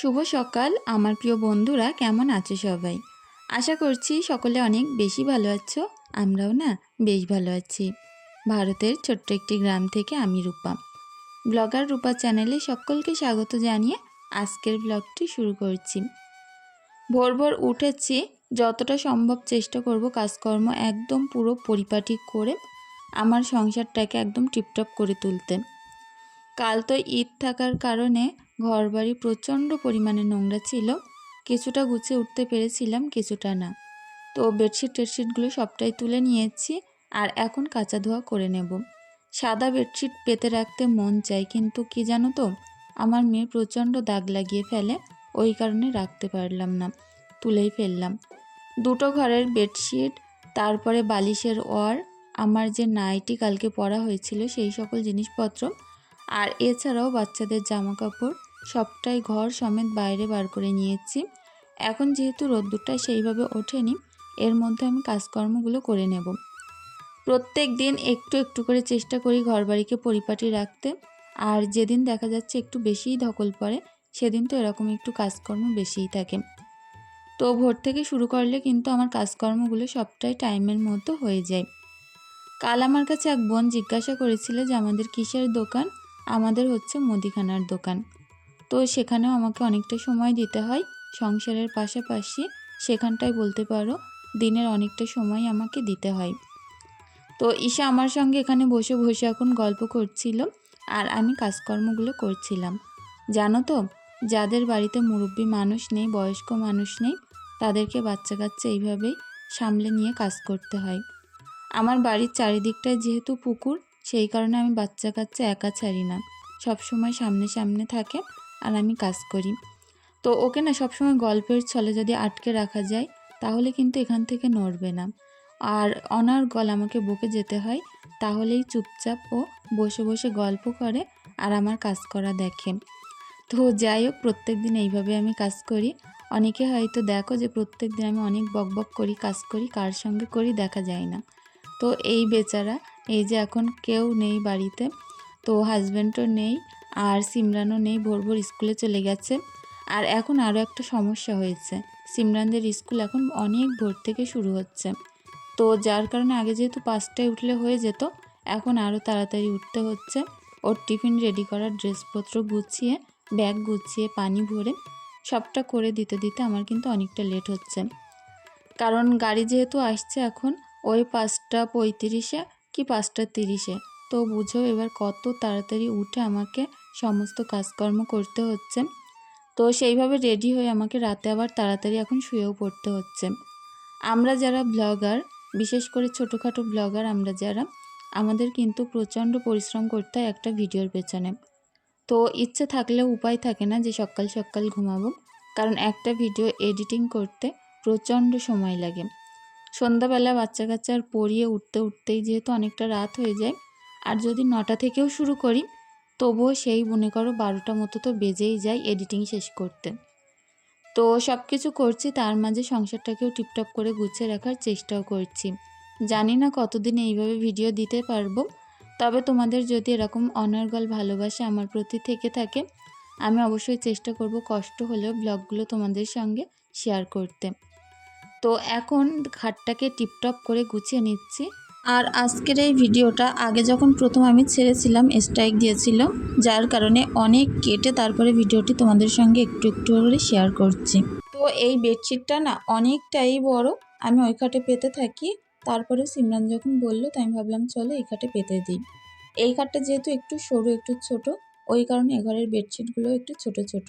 শুভ সকাল, আমার প্রিয় বন্ধুরা, কেমন আছো সবাই? আশা করছি সকলে অনেক বেশি ভালো আছো, আমরাও না বেশ ভালো আছি। ভারতের ছোট্ট একটি গ্রাম থেকে আমি রূপা। ব্লগার রূপা চ্যানেলে সকলকে স্বাগত জানিয়ে আজকের ব্লগটি শুরু করছি। ভোর ভোর উঠেছি, যতটা সম্ভব চেষ্টা করব কাজকর্ম একদম পুরো পরিপাটি করে আমার সংসারটাকে একদম টিপটপ করে তুলতে। কাল তো ঈদ থাকার কারণে ঘরবাড়ি প্রচণ্ড পরিমাণে নোংরা ছিল। কিছুটা গুছিয়ে উঠতে পেরেছিলাম কিছুটা না। তো বেডশিট টেডশিটগুলো সবটাই তুলে নিয়েছি আর এখন কাঁচা ধোয়া করে নেব। সাদা বেডশিট পেতে রাখতে মন চাই, কিন্তু কি জানো তো? আমার মেয়ে প্রচণ্ড দাগ লাগিয়ে ফেলে, ওই কারণে রাখতে পারলাম না। তুলেই ফেললাম। দুটো ঘরের বেডশিট, তারপরে বালিশের ওয়ার, আমার যে নাইটি কালকে পরা হয়েছিল সেই সকল জিনিসপত্র, আর এছাড়াও বাচ্চাদের জামা কাপড় সবটাই ঘর সমেত বাইরে বার করে নিয়েছি। এখন যেহেতু রোদ্দুরটা সেইভাবে ওঠেনি, এর মধ্যে আমি কাজকর্মগুলো করে নেব। প্রত্যেক দিন একটু একটু করে চেষ্টা করি ঘরবাড়িকে পরিপাটি রাখতে। আর যেদিন দেখা যাচ্ছে একটু বেশিই ধকল পড়ে, সেদিন তো এরকম একটু কাজকর্ম বেশিই থাকে। তো ভোর থেকে শুরু করলে কিন্তু আমার কাজকর্মগুলো সবটাই টাইমের মতো হয়ে যায়। কাল আমার কাছে এক বোন জিজ্ঞাসা করেছিল যে, আমাদের কিসের দোকান? আমাদের হচ্ছে মুদিখানার দোকান। তো সেখানেও আমাকে অনেকটা সময় দিতে হয়। সংসারের পাশাপাশি সেখানটায় বলতে পারো, দিনের অনেকটা সময় আমাকে দিতে হয়। তো ঈশা আমার সঙ্গে এখানে বসে বসে এখন গল্প করছিল আর আমি কাজকর্মগুলো করছিলাম। জানো তো, যাদের বাড়িতে মুরব্বী মানুষ নেই, বয়স্ক মানুষ নেই, তাদেরকে বাচ্চা কাচ্চা এইভাবেই সামলে নিয়ে কাজ করতে হয়। আমার বাড়ির চারিদিকটায় যেহেতু পুকুর, সেই কারণে আমি বাচ্চা কাচ্চা একা ছাড়ি না। সব সময় সামনে সামনে থাকে আর আমি কাজ করি। তো ওকে না সবসময় গল্পের ছলে যদি আটকে রাখা যায়, তাহলে কিন্তু এখান থেকে নড়বে না। আর অনার গল আমাকে বকে যেতে হয়, তাহলেই চুপচাপ ও বসে বসে গল্প করে আর আমার কাজ করা দেখে। তো যাই হোক, প্রত্যেক দিন এইভাবে আমি কাজ করি। অনেকে হয়তো দেখো যে প্রত্যেক দিন আমি অনেক বক বক করি, কাজ করি, কার সঙ্গে করি দেখা যায় না। তো এই বেচারা, এই যে এখন কেউ নেই বাড়িতে, তো হাজব্যান্ডও নেই আর সিমরানও নেই ভোর ভোর স্কুলে চলে গেছে। আর এখন আরও একটা সমস্যা হয়েছে। সিমরানদের স্কুল এখন অনেক ভোর থেকে শুরু হচ্ছে। তো যার কারণে আগে যেহেতু পাঁচটায় উঠলে হয়ে যেত, এখন আরও তাড়াতাড়ি উঠতে হচ্ছে। ওর টিফিন রেডি করার ড্রেসপত্র গুছিয়ে, ব্যাগ গুছিয়ে, পানি ভরে সবটা করে দিতে দিতে আমার কিন্তু অনেকটা লেট হচ্ছে। কারণ গাড়ি যেহেতু আসছে এখন, ওই পাঁচটা পঁয়ত্রিশে কি পাঁচটা তিরিশে? তো বুঝো এবার কত তাড়াতাড়ি উঠে আমাকে সমস্ত কাজকর্ম করতে হচ্ছে। তো সেইভাবে রেডি হয়ে আমাকে রাতে আবার তাড়াতাড়ি এখন শুয়েও পড়তে হচ্ছে। আমরা যারা ব্লগার বিশেষ করে ছোটোখাটো ব্লগার আমরা যারা, আমাদের কিন্তু প্রচণ্ড পরিশ্রম করতে হয় একটা ভিডিওর পেছনে। তো ইচ্ছে থাকলেও উপায় থাকে না যে সকাল সকাল ঘুমাবো। কারণ একটা ভিডিও এডিটিং করতে প্রচণ্ড সময় লাগে। সন্ধ্যাবেলা বাচ্চা কাচ্চার পড়িয়ে উঠতে উঠতেই যেহেতু অনেকটা রাত হয়ে যায়, আর যদি নটা থেকেও শুরু করি তবুও সেই মনে করো বারোটা মতো তো বেজেই যায় এডিটিং শেষ করতে। তো সব কিছু করছি, তার মাঝে সংসারটাকেও টিপটপ করে গুছিয়ে রাখার চেষ্টাও করছি। জানি না কতদিন এইভাবে ভিডিও দিতে পারব, তবে তোমাদের যদি এরকম অনর্গল ভালোবাসা আমার প্রতি থেকে থাকে, আমি অবশ্যই চেষ্টা করব কষ্ট হলেও ব্লগগুলো তোমাদের সঙ্গে শেয়ার করতে। তো এখন খাটটাকে টিপটপ করে গুছিয়ে নিচ্ছি। আর আজকের এই ভিডিওটা আগে যখন প্রথম আমি ছেড়েছিলাম স্ট্রাইক দিয়েছিল, যার কারণে অনেক কেটে তারপরে ভিডিওটি তোমাদের সঙ্গে একটু একটু করে শেয়ার করছি। তো এই বেডশিটটা না অনেকটাই বড়, আমি ওই খাটে পেতে থাকি, তারপরে সিমরান যখন বলল, তাই আমি ভাবলাম, চলো এই খাটে পেতে দিই। এই খাটটা যেহেতু একটু সরু, একটু ছোট, ওই কারণে এঘরের বেডশিটগুলো একটু ছোট ছোট।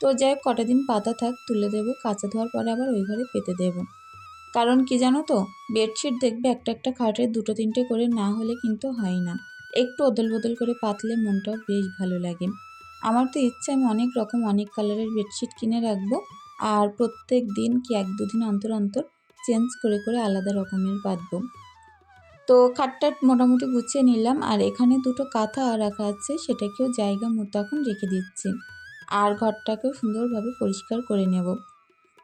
তো যাই হোক, কটা দিন পাতা থাক, তুলে দেবো, কাঁচা ধোয়ার পরে আবার ওই ঘরে পেতে দেবো। কারণ কি জানো তো? বেডশিট দেখবে একটা একটা খাটে দুটো তিনটে করে না হলে কিন্তু হয় না। একটু অদল বদল করে পাতলে মনটাও বেশ ভালো লাগে। আমার তো ইচ্ছে আমি অনেক রকম অনেক কালারের বেডশিট কিনে রাখব আর প্রত্যেক দিন কি এক দুদিন অন্তর অন্তর চেঞ্জ করে করে আলাদা রকমের পাতবো তো খাটটা মোটামুটি গুছিয়ে নিলাম আর এখানে দুটো কাঁথা রাখা আছে, সেটাকেও জায়গা মতো এখন রেখে দিচ্ছি। আর ঘরটাকেও সুন্দরভাবে পরিষ্কার করে নেব।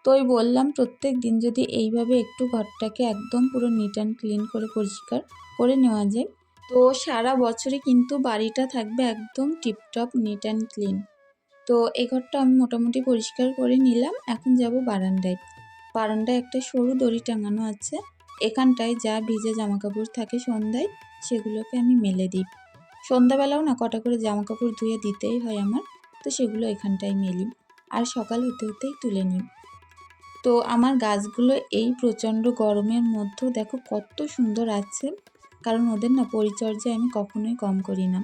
তো ওই বললাম, প্রত্যেক দিন যদি এইভাবে একটু ঘরটাকে একদম পুরো নিট অ্যান্ড ক্লিন করে পরিষ্কার করে নেওয়া যায়, তো সারা বছরে কিন্তু বাড়িটা থাকবে একদম টিপটপ নিট অ্যান্ড ক্লিন তো এই ঘরটা আমি মোটামুটি পরিষ্কার করে নিলাম। এখন যাব বারান্দায়। বারান্দায় একটা সরু দড়ি টাঙানো আছে। এখানটায় যা ভিজে জামা কাপড় থাকে সন্ধ্যায়, সেগুলোকে আমি মেলে দিই। সন্ধ্যাবেলাও না, কটা করে জামা কাপড় ধুয়ে দিতেই হয় আমার, তো সেগুলো এখানটায় মেলি। আর সকাল হতে হতেই তুলে নিই। তো আমার গাছগুলো এই প্রচণ্ড গরমের মধ্যেও দেখো কত সুন্দর আছে। কারণ ওদের না পরিচর্যায় আমি কখনোই কম করি না।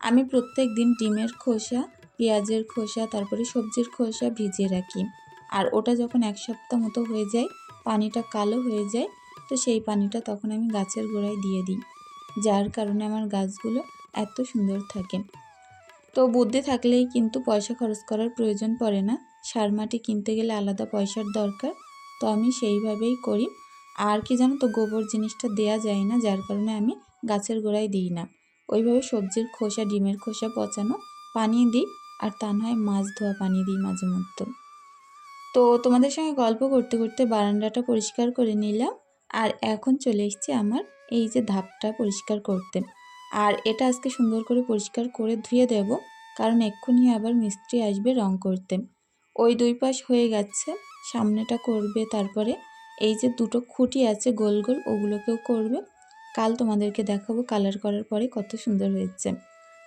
আমি প্রত্যেক দিন ডিমের খোসা, পেঁয়াজের খোসা, তারপরে সবজির খোসা ভিজিয়ে রাখি। আর ওটা যখন এক সপ্তাহ মতো হয়ে যায়, পানিটা কালো হয়ে যায়, তো সেই পানিটা তখন আমি গাছের গোড়ায় দিয়ে দিই। যার কারণে আমার গাছগুলো এত সুন্দর থাকে। তো বুদ্ধি থাকলেই কিন্তু পয়সা খরচ করার প্রয়োজন পড়ে না। সার মাটি কিনতে গেলে আলাদা পয়সার দরকার। তো আমি সেইভাবেই করি। আর কি জানো তো, গোবর জিনিসটা দেয়া যায় না, যার কারণে আমি গাছের গোড়ায় দিই না। ওইভাবে সবজির খোসা, ডিমের খোসা পচানো পানি দিই, আর তা নয় মাছ ধোয়া পানি দিই মাঝে মধ্যে। তো তোমাদের সঙ্গে গল্প করতে করতে বারান্দাটা পরিষ্কার করে নিলাম, আর এখন চলে এসেছি আমার এই যে ধাপটা পরিষ্কার করতে। আর এটা আজকে সুন্দর করে পরিষ্কার করে ধুয়ে দেব, কারণ এক্ষুনি আবার মিস্ত্রি আসবে রং করতে। ওই দুই পাশ হয়ে গেছে, সামনেটা করবে তারপরে। এই যে দুটো খুঁটি আছে গোল গোল, ওগুলোকেও করবে। কাল তোমাদেরকে দেখাবো কালার করার পরে কত সুন্দর হয়েছে।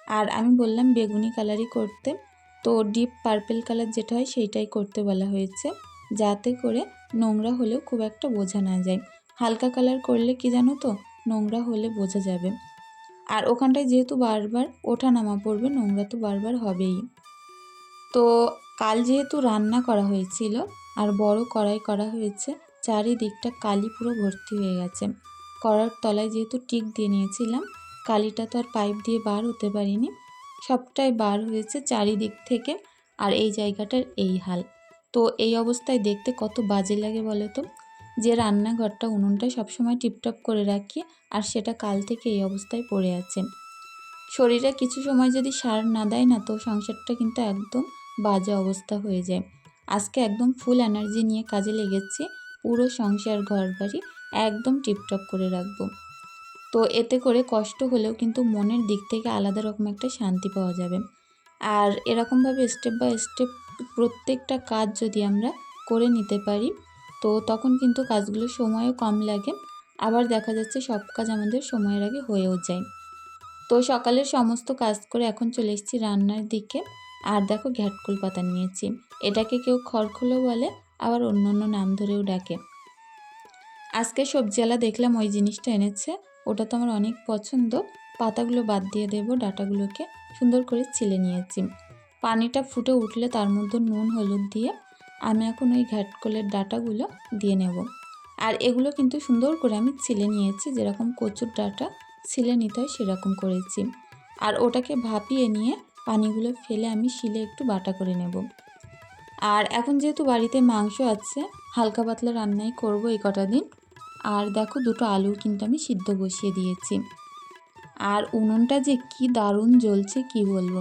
আর আমি বললাম বেগুনি কালারই করতে। তো ডিপ পার্পেল কালার যেটা হয় সেইটাই করতে বলা হয়েছে। যাতে করে নোংরা হলেও খুব একটা বোঝা না যায়। হালকা কালার করলে কি জানো তো, নোংরা হলে বোঝা যাবে। আর ওখানটায় যেহেতু বারবার ওঠা নামা পড়বে, নোংরা তো বারবার হবেই। তো কাল যেহেতু রান্না করা হয়েছিল আর বড় কড়াই করা হয়েছে, চারিদিকটা কালি পুরো ভর্তি হয়ে গেছে। কড়ার তলায় যেহেতু টিক দিয়ে নিয়েছিলাম, কালিটা তো আর পাইপ দিয়ে বার হতে পারিনি। সবটাই বার হয়েছে চারিদিক থেকে আর এই জায়গাটার এই হাল। তো এই অবস্থায় দেখতে কত বাজে লাগে বলো তো? যে রান্নাঘরটা উনুনটা সবসময় টিপটপ করে রাখি আর সেটা কাল থেকে এই অবস্থায় পড়ে আছে। শরীরে কিছু সময় যদি সার না দেয় না তো সংসারটা কিন্তু একদম বাজে অবস্থা হয়ে যায়। আজকে একদম ফুল এনার্জি নিয়ে কাজে লেগেছি, পুরো সংসার ঘর বাড়ি একদম টিপটপ করে রাখব। তো এতে করে কষ্ট হলেও কিন্তু মনের দিক থেকে আলাদা রকম একটা শান্তি পাওয়া যাবে। আর এরকমভাবে স্টেপ বাই স্টেপ প্রত্যেকটা কাজ যদি আমরা করে নিতে পারি, তো তখন কিন্তু কাজগুলো সময়ও কম লাগে, আবার দেখা যাচ্ছে সব কাজ আমাদের সময়ের আগে হয়েও যায়। তো সকালের সমস্ত কাজ করে এখন চলে এসেছি রান্নার দিকে। আর দেখো ঘ্যাটকুল পাতা নিয়েছি। এটাকে কেউ খড়খুলো বলে, আবার অন্য অন্য নাম ধরেও ডাকে। আজকে সবজিওয়ালা দেখলাম ওই জিনিসটা এনেছে, ওটা তো আমার অনেক পছন্দ। পাতাগুলো বাদ দিয়ে দেবো, ডাটাগুলোকে সুন্দর করে ছিলে নিয়েছি। পানিটা ফুটে উঠলে তার মধ্যে নুন, হলুদ দিয়ে আমি এখন ওই ঘ্যাটকলের ডাটাগুলো দিয়ে নেব। আর এগুলো কিন্তু সুন্দর করে আমি ছিলে নিয়েছি, যেরকম কচুর ডাটা ছিলে নিতে হয় সেরকম করেছি। আর ওটাকে ভাপিয়ে নিয়ে পানিগুলো ফেলে আমি শিলে একটু বাটা করে নেব। আর এখন যেহেতু বাড়িতে মাংস আছে, হালকা পাতলা রান্নাই করব এই কটা দিন। আর দেখো দুটো আলু কিন্তু আমি সিদ্ধ বসিয়ে দিয়েছি। আর উনুনটা যে কি দারুণ জ্বলছে কি বলব?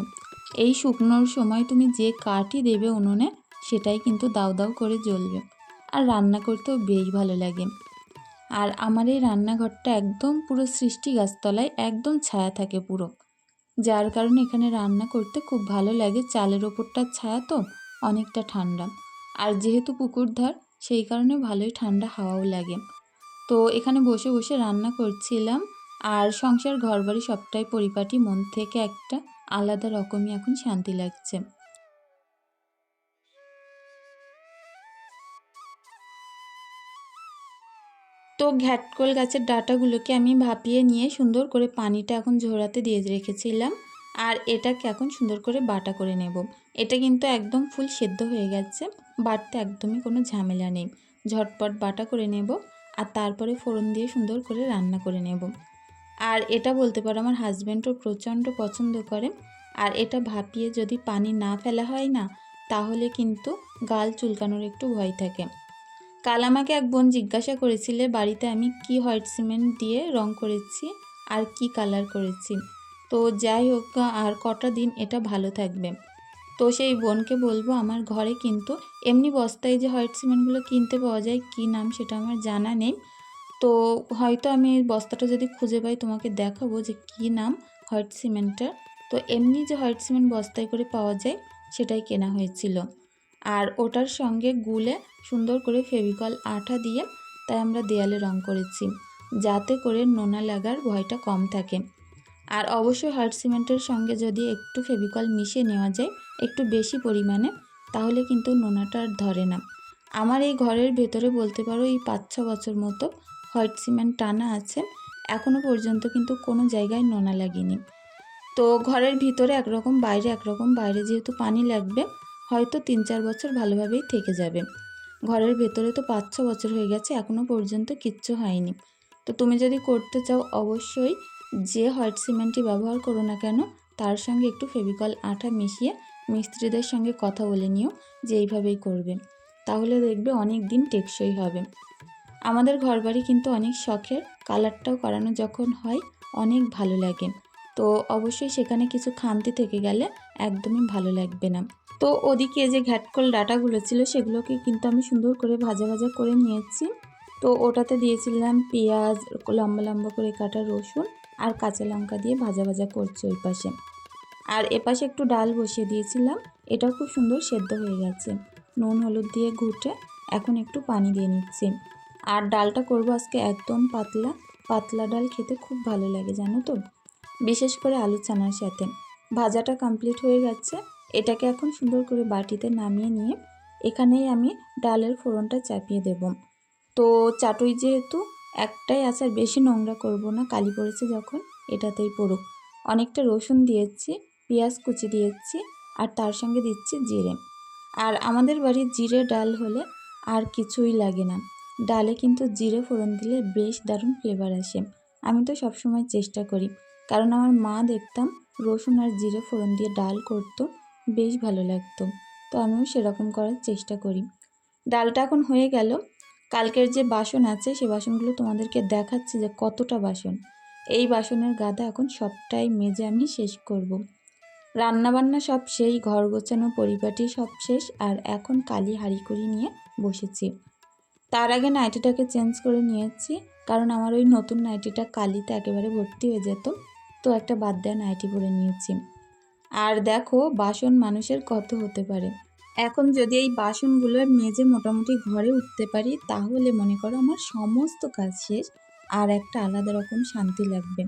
এই শুকনোর সময় তুমি যে কাঠই দেবে উনুনে, সেটাই কিন্তু দাও দাও করে জ্বলবে। আর রান্না করতেও বেশ ভালো লাগে। আর আমার এই রান্নাঘরটা একদম পুরো সৃষ্টি গাছতলায় একদম ছায়া থাকে পুরো। যার কারণে এখানে রান্না করতে খুব ভালো লাগে। চালের ওপরটা ছায়া তো, অনেকটা ঠান্ডা। আর যেহেতু পুকুর ধার, সেই কারণে ভালোই ঠান্ডা হাওয়াও লাগে। তো এখানে বসে বসে রান্না করছিলাম। আর সংসার, ঘরবাড়ি সবটাই পরিপাটি, মন থেকে একটা আলাদা রকমই এখন শান্তি লাগছে। তো ঘ্যাটকল গাছের ডাটাগুলোকে আমি ভাপিয়ে নিয়ে সুন্দর করে পানিটা এখন ঝোড়াতে দিয়ে রেখেছিলাম। আর এটাকে এখন সুন্দর করে বাটা করে নেব। এটা কিন্তু একদম ফুল সেদ্ধ হয়ে গেছে বাটতে একদমই কোনো ঝামেলা নেই। ঝটপট বাটা করে নেব আর তারপরে ফোড়ন দিয়ে সুন্দর করে রান্না করে নেব। আর এটা বলতে পারো আমার হাজব্যান্ডও প্রচণ্ড পছন্দ করে। আর এটা ভাপিয়ে যদি পানি না ফেলা হয় না, তাহলে কিন্তু গাল চুলকানোর একটু ভয় থাকে। কাল আমাকে এক বোন জিজ্ঞাসা করেছিলে, বাড়িতে আমি কি হোয়াইট সিমেন্ট দিয়ে রং করেছি আর কি কালার করেছি? তো যাই হোক, আর কটা দিন এটা ভালো থাকবে। তো সেই বোনকে বলব, আমার ঘরে কিন্তু এমনি বস্তায় যে হোয়াইট সিমেন্টগুলো কিনতে পাওয়া যায়, কি নাম সেটা আমার জানা নেই। তো হয়তো আমি বস্তাটা যদি খুঁজে পাই, তোমাকে দেখাবো যে কি নাম হোয়াইট সিমেন্টটার। তো এমনি যে হোয়াইট সিমেন্ট বস্তায় করে পাওয়া যায়, সেটাই কেনা হয়েছিল। আর ওটার সঙ্গে গুলে সুন্দর করে ফেভিকল আঠা দিয়ে তাই আমরা দেয়ালে রং করেছি, যাতে করে নোনা লাগার ভয়টা কম থাকে। আর অবশ্যই হার্ড সিমেন্টের সঙ্গে যদি একটু ফেভিকল মিশিয়ে নেওয়া যায় একটু বেশি পরিমাণে, তাহলে কিন্তু নোনাটা আর ধরে না। আমার এই ঘরের ভেতরে বলতে পারো এই পাঁচ ছ বছর মতো হোয়াইট সিমেন্ট টানা আছে এখনও পর্যন্ত কিন্তু কোনো জায়গায় নোনা লাগেনি। তো ঘরের ভিতরে একরকম, বাইরে একরকম, বাইরে যেহেতু পানি লাগবে হয়তো তিন চার বছর ভালোভাবেই থেকে যাবে। ঘরের ভেতরে তো পাঁচ ছ বছর হয়ে গেছে এখনও পর্যন্ত কিচ্ছু হয়নি। তো তুমি যদি করতে চাও, অবশ্যই যে হোয়াইট সিমেন্টটি ব্যবহার করো না কেন, তার সঙ্গে একটু ফেভিকল আঠা মিশিয়ে মিস্ত্রিদের সঙ্গে কথা বলে নিও যে এইভাবেই করবে। তাহলে দেখবে অনেক দিন টেকসই হবে। আমাদের ঘরবাড়ি কিন্তু অনেক শখের, কালারটাও করানো যখন হয়, অনেক ভালো লাগে। তো অবশ্যই সেখানে কিছু খামতি থেকে গেলে একদমই ভালো লাগবে না। তো ওদিকে যে ঘ্যাটকল ডাটাগুলো ছিল, সেগুলোকে কিন্তু আমি সুন্দর করে ভাজা ভাজা করে নিয়েছি। তো ওটাতে দিয়েছিলাম পেঁয়াজ, লম্বা লম্বা করে কাটা রসুন আর কাঁচা লঙ্কা দিয়ে ভাজা ভাজা করছি ওই পাশে। আর এপাশে একটু ডাল বসিয়ে দিয়েছিলাম, এটাও খুব সুন্দর সেদ্ধ হয়ে গেছে। নুন, হলুদ দিয়ে ঘুটে এখন একটু পানি দিয়ে নিচ্ছি। আর ডালটা করব আজকে একদম পাতলা। পাতলা ডাল খেতে খুব ভালো লাগে, জানো তো? বিশেষ করে আলু ছানার সাথে। ভাজাটা কমপ্লিট হয়ে গেছে। এটাকে এখন সুন্দর করে বাটিতে নামিয়ে নিয়ে এখানেই আমি ডালের ফোড়নটা চাপিয়ে দেব। তো চাটুই যেহেতু একটাই আচার বেশি নোংরা করব না, কালি পড়েছে যখন এটাতেই পড়ুক। অনেকটা রসুন দিয়েছি, পেঁয়াজ কুচি দিয়েছি আর তার সঙ্গে দিচ্ছি জিরে। আর আমাদের বাড়ির জিরে ডাল হলে আর কিছুই লাগে না। ডালে কিন্তু জিরে ফোড়ন দিলে বেশ দারুণ ফ্লেভার আসে। আমি তো সবসময় চেষ্টা করি। কারণ আমার মা দেখতাম রসুন আর জিরে ফোড়ন দিয়ে ডাল করতো, বেশ ভালো লাগতো। তো আমিও সেরকম করার চেষ্টা করি। ডালটা এখন হয়ে গেল। কালকের যে বাসন আছে, সে বাসনগুলো তোমাদেরকে দেখাচ্ছি যে কতটা বাসন। এই বাসনের গাদা এখন সবটাই মেজে আমি শেষ করব। রান্নাবান্না সব সেই ঘর গোছানো পরিপাটি সব শেষ, আর এখন কালি হাঁড়ি করে নিয়ে বসেছি। তার আগে নাইটিটাকে চেঞ্জ করে নিয়েছি, কারণ আমার ওই নতুন নাইটিটা কালিতে একেবারে ভর্তি হয়ে যেত। তো একটা বাদ দেওয়া নাইটি পরে নিয়েছি। আর দেখো, বাসন মানুষের কত হতে পারে। এখন যদি এই বাসনগুলো মেজে মোটামুটি ঘরে উঠতে পারি, তাহলে মনে করো আমার সমস্ত কাজ শেষ আর একটা আলাদা রকম শান্তি লাগবে।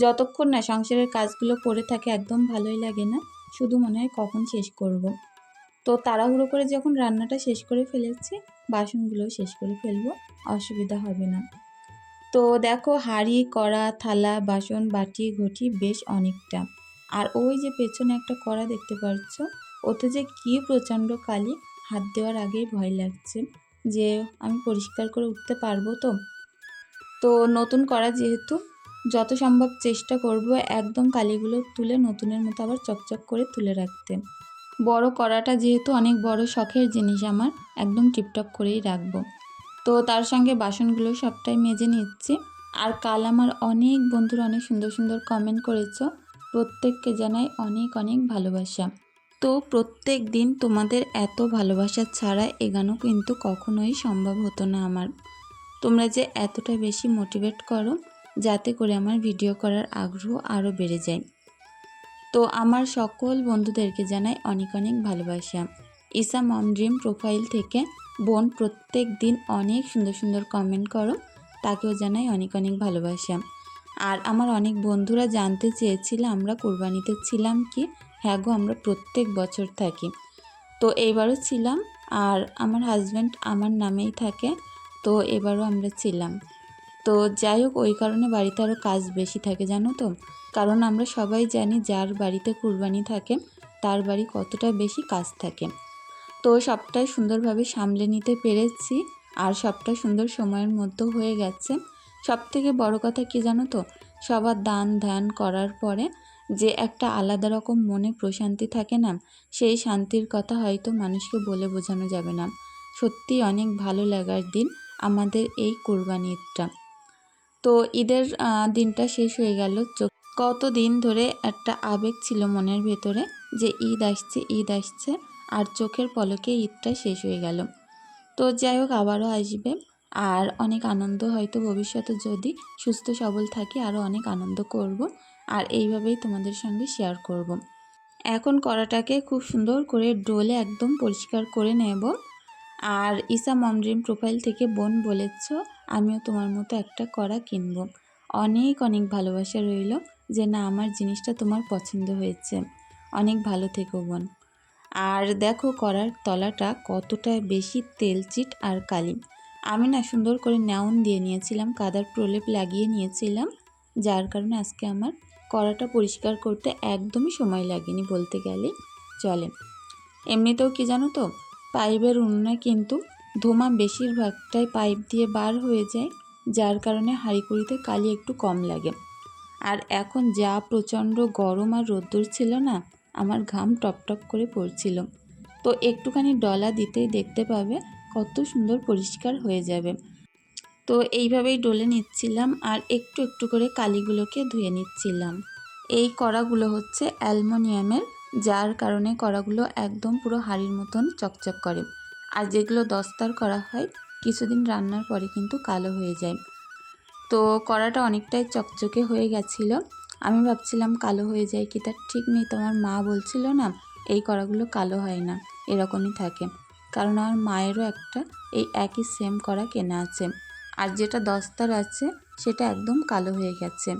যতক্ষণ না সংসারের কাজগুলো পড়ে থাকে, একদম ভালোই লাগে না, শুধু মনে হয় কখন শেষ করব। তো তাড়াহুড়ো করে যখন রান্নাটা শেষ করে ফেলেছি বাসনগুলো শেষ করে ফেলব, অসুবিধা হবে না। তো দেখো হাঁড়ি, কড়া, থালা, বাসন, বাটি, ঘটি বেশ অনেকটা। আর ওই যে পেছনে একটা কড়া দেখতে পাচ্ছ, ওতে যে কী প্রচণ্ড কালি, হাত দেওয়ার আগেই ভয় লাগছে যে আমি পরিষ্কার করে উঠতে পারব তো। তো নতুন করা যেহেতু, যত সম্ভব চেষ্টা করব একদম কালিগুলো তুলে নতুনের মতো আবার চকচক করে তুলে রাখতে। বড় কড়াটা যেহেতু অনেক বড় শখের জিনিস আমার, একদম টিপটপ করেই রাখব। তো তার সঙ্গে বাসনগুলো সবটাই মেজে নিচ্ছি। আর কাল আমার অনেক বন্ধুরা অনেক সুন্দর সুন্দর কমেন্ট করেছ। প্রত্যেককে জানাই অনেক অনেক ভালোবাসা। তো প্রত্যেক দিন তোমাদের এত ভালোবাসা ছাড়া এগানো কিন্তু কখনোই সম্ভব হতো না আমার। তোমরা যে এতটা বেশি মোটিভেট করো, যাতে করে আমার ভিডিও করার আগ্রহ আরও বেড়ে যায়। তো আমার সকল বন্ধুদেরকে জানাই অনেক অনেক ভালোবাসা। ইসা মম প্রোফাইল থেকে বোন প্রত্যেক দিন অনেক সুন্দর সুন্দর কমেন্ট করো, তাকেও জানাই অনেক অনেক ভালোবাসা। আর আমার অনেক বন্ধুরা জানতে চেয়েছিল আমরা কোরবানিতে ছিলাম কি? হ্যাঁ গো, আমরা প্রত্যেক বছর থাকি। তো এইবারও ছিলাম আর আমার হাজব্যান্ড আমার নামেই থাকে, তো এবারও আমরা ছিলাম। তো যাই হোক, ওই কারণে বাড়িতে আরও কাজ বেশি থাকে, জানো তো? কারণ আমরা সবাই জানি যার বাড়িতে কুরবানি থাকে, তার বাড়ি কতটা বেশি কাজ থাকে। তো সবটাই সুন্দরভাবে সামলে নিতে পেরেছি আর সবটা সুন্দর সময়ের মধ্যে হয়ে গেছে। সব থেকে বড় কথা কি জানো তো? সবার দান ধ্যান করার পরে যে একটা আলাদা রকম মনে প্রশান্তি থাকে না, সেই শান্তির কথা হয়তো মানুষকে বলে বোঝানো যাবে না। সত্যি অনেক ভালো লাগার দিন আমাদের এই কোরবানি ঈদটা তো ঈদের দিনটা শেষ হয়ে গেল। কত দিন ধরে একটা আবেগ ছিল মনের ভেতরে যে ঈদ আসছে ঈদ আসছে। আর চোখের পলকে ঈদটা শেষ হয়ে গেল। তো যাই হোক, আবারও আসবে। আর অনেক আনন্দ হয়তো ভবিষ্যতে যদি সুস্থ, সবল থাকি, আরও অনেক আনন্দ করব আর এইভাবেই তোমাদের সঙ্গে শেয়ার করব। এখন কড়াটাকে খুব সুন্দর করে ডোলে একদম পরিষ্কার করে নেব। আর ইসা মমড্রিম প্রোফাইল থেকে বোন বলেছ, আমিও তোমার মতো একটা কড়া কিনব। অনেক অনেক ভালোবাসা রইল যে না, আমার জিনিসটা তোমার পছন্দ হয়েছে। অনেক ভালো থেকো বোন। আর দেখো কড়ার তলাটা কতটা বেশি তেলচিট আর কালি আমি না সুন্দর করে নেউন দিয়ে নিয়েছিলাম, কাদার প্রলেপ লাগিয়ে নিয়েছিলাম, যার কারণে আজকে আমার কড়াটা পরিষ্কার করতে একদমই সময় লাগেনি বলতে গেলে। চলে এমনিতেও কি জানো তো, পাইপের উনুনে কিন্তু ধোঁয়া বেশিরভাগটাই পাইপ দিয়ে বার হয়ে যায়, যার কারণে হাঁড়িকুড়িতে কালি একটু কম লাগে। আর এখন যা প্রচণ্ড গরম আর রোদ্দুর ছিল না আমার ঘাম টপটপ করে পড়ছিল। তো একটুখানি ডলা দিতেই দেখতে পাবে কত সুন্দর পরিষ্কার হয়ে যাবে। তো এইভাবেই ডলে নিচ্ছিলাম আর একটু একটু করে কালিগুলোকে ধুয়ে নিচ্ছিলাম। এই কড়াগুলো হচ্ছে অ্যালমোনিয়ামের, যার কারণে কড়াগুলো একদম পুরো হাড়ির মতন চকচক করে। আর যেগুলো দস্তার করা হয়, কিছুদিন রান্নার পরে কিন্তু কালো হয়ে যায়। তো কড়াটা অনেকটাই চকচকে হয়ে গেছিল। আমি ভাবছিলাম কালো হয়ে যায় কি তার ঠিক নেই, তোমার মা বলছিল না, এই কড়াগুলো কালো হয় না, এরকমই থাকে। কারণ আমার মায়েরও একটা এই একই সেম করা কেনা আছে। আর যেটা দস্তার আছে, সেটা একদম কালো হয়ে গেছে।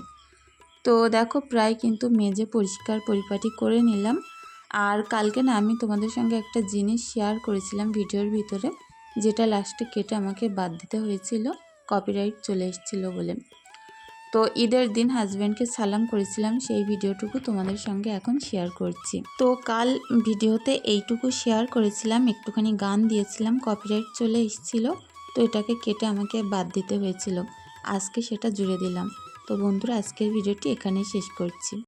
তো দেখো, প্রায় কিন্তু মেজে পরিষ্কার পরিপাটি করে নিলাম। আর কালকে না, আমি তোমাদের সঙ্গে একটা জিনিস শেয়ার করেছিলাম ভিডিওর ভিতরে, যেটা লাস্টে কেটে আমাকে বাদ দিতে হয়েছিল কপিরাইট চলে এসেছিল বলে। তো ঈদের দিন হাজব্যান্ডকে সালাম করেছিলাম, সেই ভিডিওটুকু তোমাদের সঙ্গে এখন শেয়ার করছি। তো কাল ভিডিওতে এইটুকু শেয়ার করেছিলাম, একটুখানি গান দিয়েছিলাম কপিরাইট চলে এসেছিল, তো এটাকে কেটে আমাকে বাদ দিতে হয়েছিল। আজকে সেটা জুড়ে দিলাম। তো বন্ধুরা, আজকের ভিডিওটি এখানেই শেষ করছি।